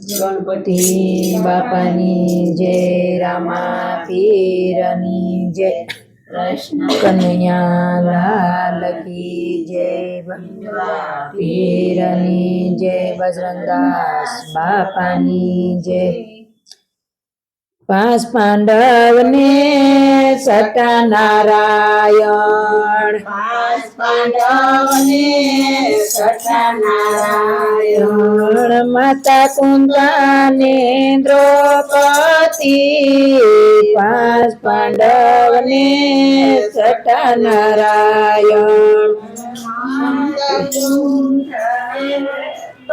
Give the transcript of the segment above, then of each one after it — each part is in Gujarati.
ગણપતિ બાપાની જય, રામા પીરની જય, કૃષ્ણ કનૈયા લાલ કી જય પીરની જય, બજરંગદાસ બાપાની જય. પાંચ પાંડવને સટા નારાયણ. પાંચ પાંડવને સઠા નારાયણ. નારાયણ માતા કુંતાને દ્રૌપદી, પાંચ પાંડવને છઠા નારાયણ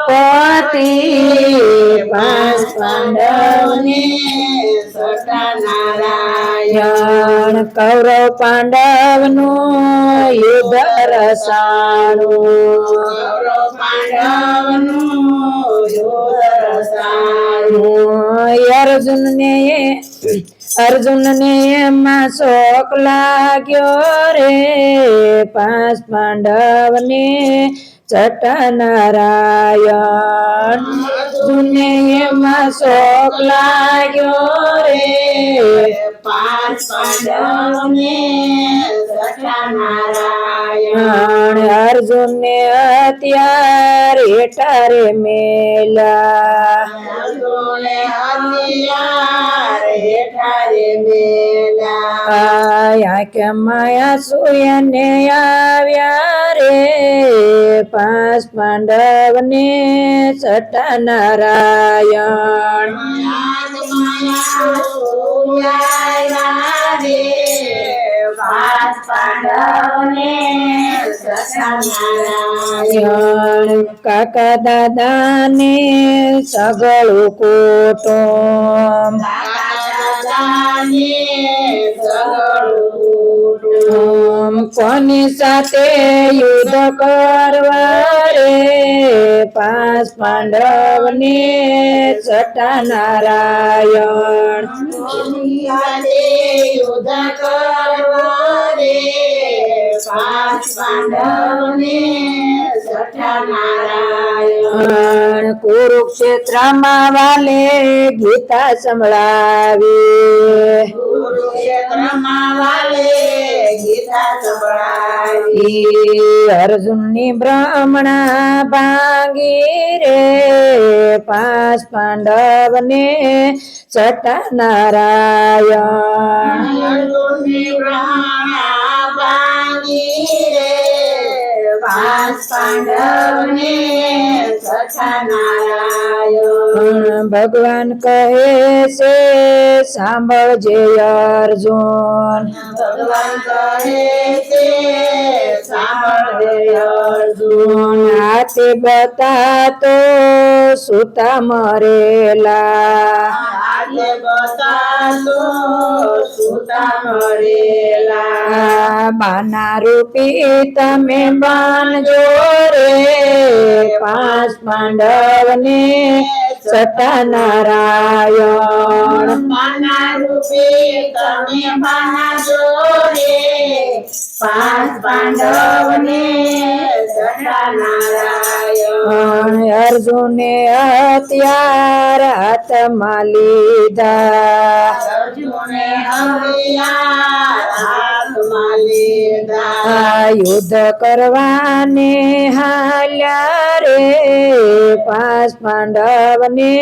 પતિ, પાંચ પાંડવને સઠા નારાયણ યાણ કૌરવ પાંડવનું યુદ્ધ રસાણું. અર્જુનને અર્જુનને એમાં શોક લાગ્યો રે. પાંચ પાંડવને ચટા નારાયણ. અર્જુનને એમાં શોક લાગ્યો રે. પાંચ પાંડવને સઠા નારાયણ. અર્જુનને અત્યારે હેઠારે મેલા. આયા કે માયા સુયને આવ્યા રે. પાંચ પાંડવને સટા નારાયણ. યાણ કાકા દાદાને સગળું કુટુંબ ઓમ કોની સાથે યુદ્ધ કરવા રે પાંચ પાંડવને ને નારાયણ નારાયણ યુદ્ધ કુરુક્ષેત્રમાં વાલે ગીતા સંભળાવી કુરુક્ષેત્રમાં વાલે ગીતા સંભળાવી. ઈ અર્જુનની અર્જુનની બ્રહ્મણા ભાંગી રે. પાંચ પાંડવને ચટા નારાયણ ભગવાન કહે છે સાંભળજે અર્જુન. ભગવાન કહે છે સાંભળે અર્જુન. હાથે બતાતો સુતા મરેલા. આજે બતાતો સુતા મરેલા. બાના રૂપી તમે બાન રે પાંચ પાંડવને સટા નારાયણ માના રૂપે તમે માના જોડે પાંચ પાંડવને અર્જુને હત્યાર હાથમાં લીધા. અર્જુને હરિયા આ યુદ્ધ કરવાને હાલ્યા રે પાંચ પાંડવને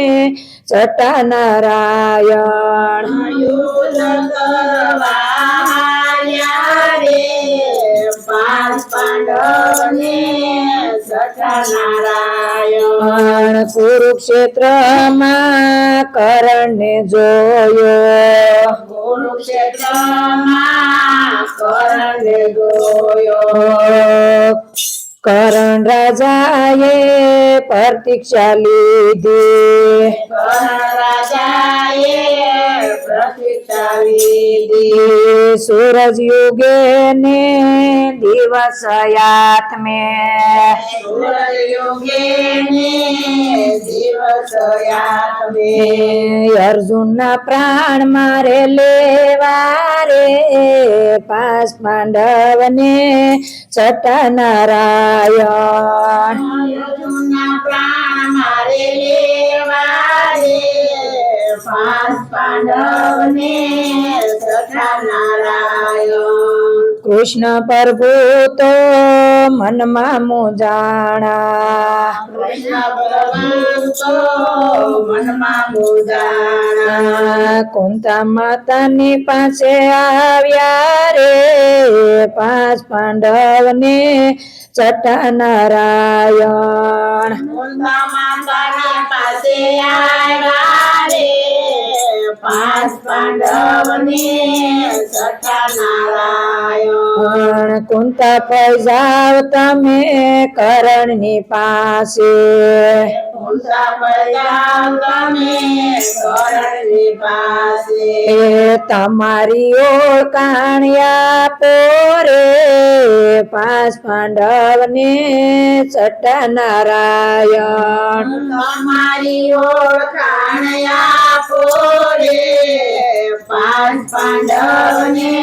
સટા નારાયણ યુદ્ધ કરવા રે પાંચ પાંડવને સદા નારાયણ પણ કુરુક્ષેત્રમાં કરણને જોયો કુરુક્ષેત્રમાં કરણને જોયો કરણ રાજાએ પ્રતીક્ષા લીધી. સૂરજ યુગે ને દિવસ યાત્મે સૂરજ અર્જુન ના પ્રાણ મારે લેવા રે. પાસ પાંડવ ને નારાયણ અર્જુનના નારાયણ. કૃષ્ણ પ્રભુ તો મનમાં મુજાણા કુંતા માતાની પાસે આવ્યા રે. પાંચ પાંડવને ચટા નારાયણ. પાસે આવ્યા રે. પાંચ સખા નારાયણ. કુંતા પૈસાવ તમે કરણની પાસે. પાસે. એ તમારી ઓળખાણ્યા પોરે પાંચ પાંડવને ચટા નારાયણ. તમારી ઓળખાણ આપો રે. પાંચ પાંડવને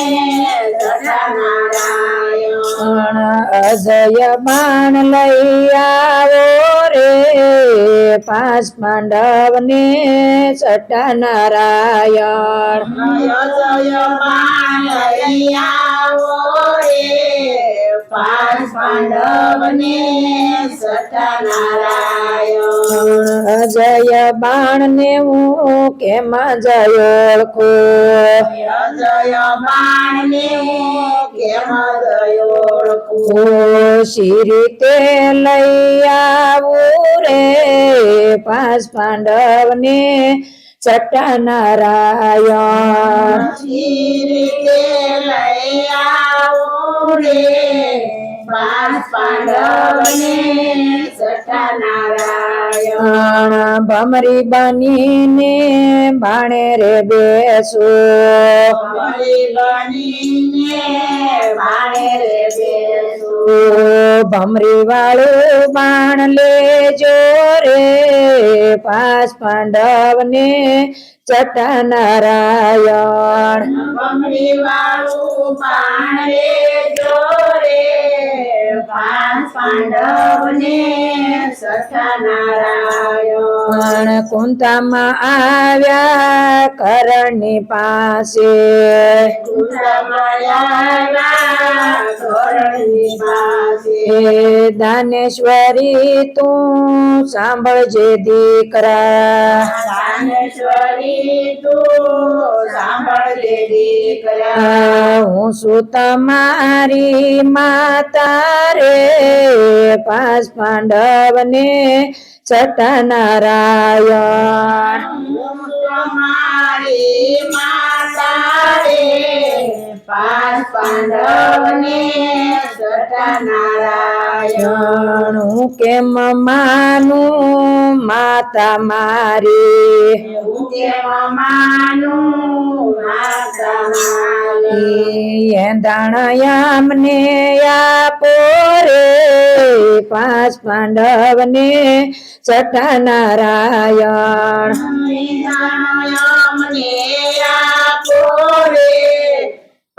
સદા નારાયણ. અજય બાણ લઈ આવો રે. પાંચ પાંડવને છઠા નારાયણ. અજય જય લઈ રે પાંચ પાંડવને સદા નારાયણ અજય બાણને હું કેમાં જય ઓળખું અજય બાણ ને કેમ શી રીતે લઈ આવું રે પાંચ પાંડવને ચટા નારાયણ રીતે લઈ આવું રે પાંચ પાંડવને સટા નારાયણ. ભમરી બનીને ભાણે રે બેસું. અમારી બનીને ભાણે રે બેસો. ભમરી વાળું બાણ લેજો રે. પાંચ પાંડવને ચટા નારાયણ મમરી વાળું પાણ રે. જોરે પાંચ પાંડવને સઠા પણ કુંતામાં આવ્યા કરણની પાસે. દાનેશ્વરી તું સાંભળજે દીકરા. હું શું તમારી માતા રે. પાંચ પાંડવને છટા નારાયણ પાંચ પાંડવને નારાયણ. હું કેમ માનું માતા મારી? હું કેમ માનું માતા મારી? દાણયામને આપો રે. પાંચ પાંડવને છઠા નારાયણ. આપો રે.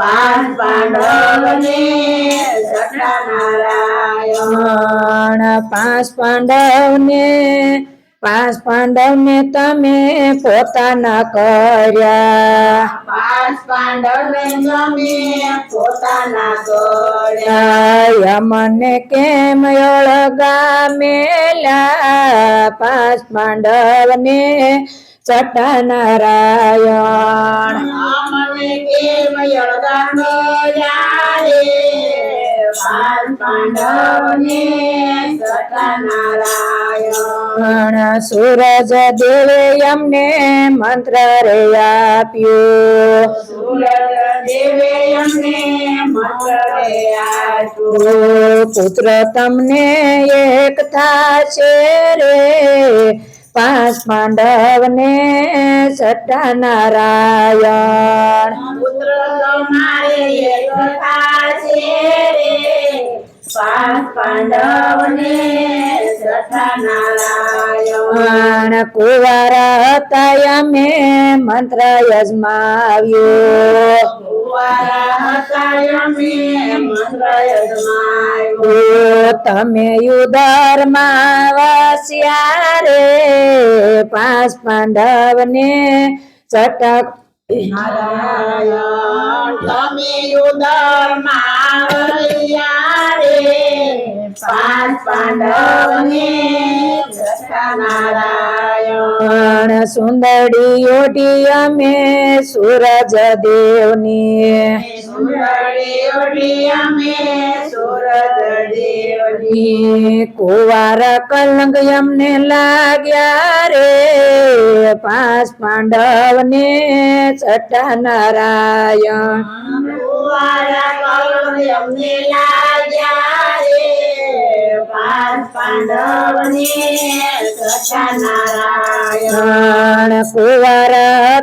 પાંચ પાંડવને સખા નારાયણ પાંચ પાંડવને પાંચ પાંડવને તમે પોતાના કર્યા. પાંચ પાંડવને તમે પોતાના કર્યા. યમને કેમ અળગા મેલા પાંચ પાંડવને ચટા નારાયણ યળગાનો યારે બાલ પાંડવને સખા સૂરજ દેવે અમને મંત્ર રે આપ્યો. સૂરજ પુત્ર તમને એક છે રે. પાંચ નારાયણ. તમારે એક થાશે રે. પાંચ પાંડવને સઠા નારાયણ પણ હતા અમે મંત્ર યજમાવ્યો કુંવારા હતા અમે મંત્ર યજમાયો ઓ તમે યુદરમાં વસ્યા રે પાંચ પાંડવને ચટક નારાયણ તમે ઉદરમાં રહ્યા રે પાંચ પાંડવને નારાયણ સુંદરી ઓટી અમે સૂરજ દેવની સુરડી ઓડી અમે દેવની કુવાર કલંગ અમને લાગ્યા રે પાંચ પાંડવને છઠ્ઠા નારાયણ કુંવારા અમને લાગ્યા જટા નારાયણ કુવાર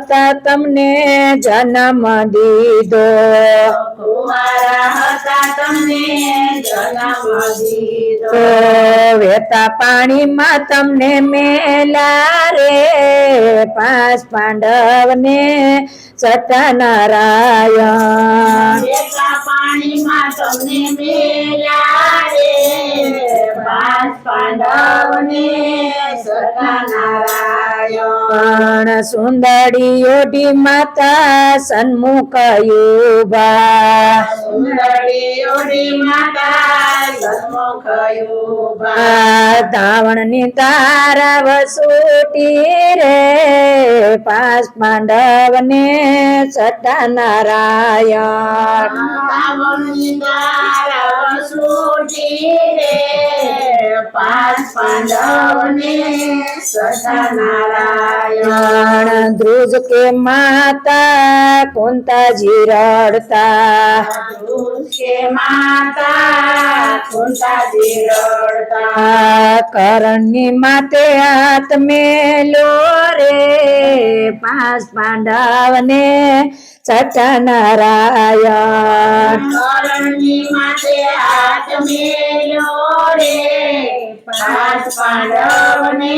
હતા તમને જન્મ દીધો. વેતા પાણીમાં તમને મેલા રે. પાંચ પાંડવને છઠ્ઠા નારાયણ. એટલા પાણીમાં તમને મેલ્યા રે. પાંચ પાંડવને સુંદરી ઓઢી માતા સન્મુખ યુબા સુંદરી માતા ધાવણની તારા વસૂટી રે. પાંચ પાંડવને છઠ્ઠા નારાયણ. રે પાંચ પાંડવને નારાયણ. ધ્રુજ કે માતા કુંતાજી રડતા. કે માતા કુંતાજી રડતા. કરણની માતે હાથ મેલો રે પાંચ પાંડવને છઠ્ઠા નારાયણ. કરણની માતે હાથ મેલ્યો રે પાંચ પાંડવને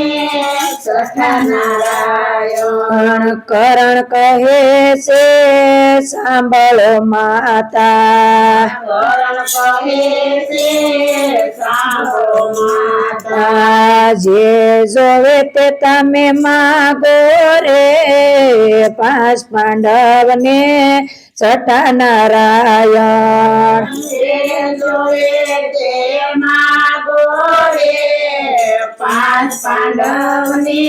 સખા નારાયણ. કરણ કહે છે સાંભળો માતા. જે જોવે તે તમે માગો રે પાંચ પાંડવને છઠ્ઠા નારાયણ. જોવે તે માગો રે પાંચ પાંડવને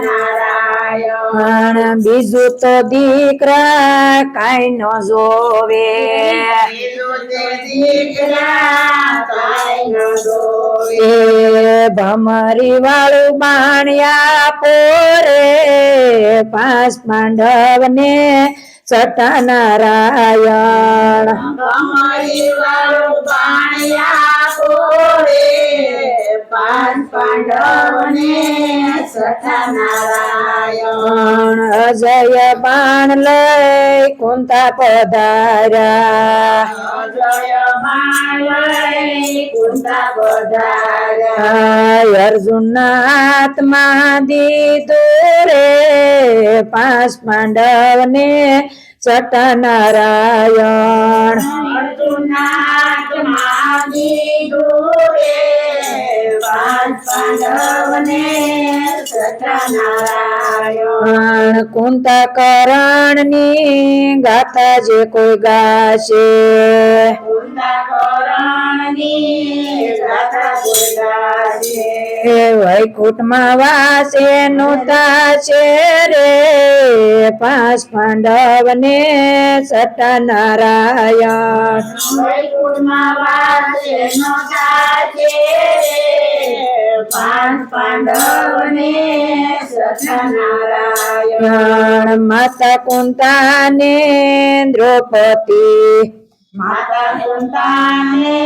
નારાયણ બીજું તો દીકરા કઈ ન જોવે ભમરી વાળું બાણ્યા પોરે પાંચ પાંડવને છઠ્ઠા નારાયણ કમળી વાળું પાણિયા પોરે પાંચ પાંડવને સખા નારાયણ અજય બાણ લઈ કુંતા પધાર્યા અર્જુન આત્મા દીધું રે પાંચ પાંડવને સટા નારાયણ પાંચ પાંડવને નારાયણ. કુંતા કરણની ગાથા જે કોઈ ગાશે. વૈકુંઠમાં વાસે નુતાશે રે. પાંચ પાંડવને છઠ્ઠા નારાયણ. વૈકુંઠમાં વાસે નો ગાજે પાંચ પાંડવને સખા નારાયણ નારાયણ માતા કુંતાને દ્રૌપદી માતા કુંતાને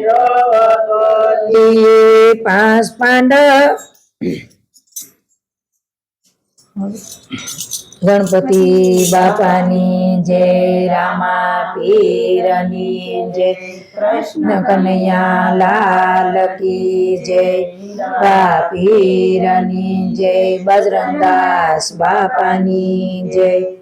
દ્રૌપદી ઈ પાંચ પાંડવ ગણપતિ બાપાની જય રામા પીરની જય કૃષ્ણ કનૈયા લાલ કી જય બા પીરની જય બજરંગદાસ બાપાની જય.